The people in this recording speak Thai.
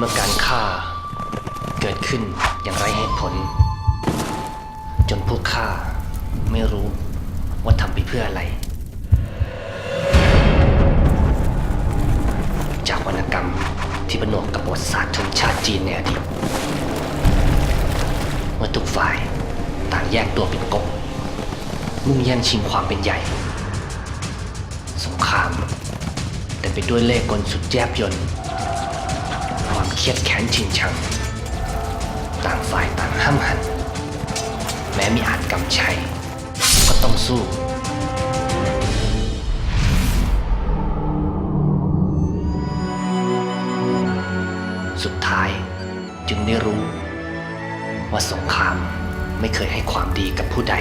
เมื่อการฆ่า เกิดขึ้นอย่างไรเหตุผล จนพวกข้าไม่รู้ว่าทำไปเพื่ออะไร จากวรรณกรรมที่ผนวกกับประวัติศาสตร์ชนชาติจีนในอดีตเมื่อทุกฝ่ายต่างแยกตัวเป็นก๊กมุ่งแย่งชิงความเป็นใหญ่ สงครามเต็มไปด้วยเล่กลสุดแยบยลความ เครียดแค้นชิงชัง ต่างฝ่ายต่างห้ามหัน แม้มีอาจกำชัย ก็ต้องสู้สุดท้ายจึงได้รู้ ว่าสงครามไม่เคยให้ความดีกับผู้ใด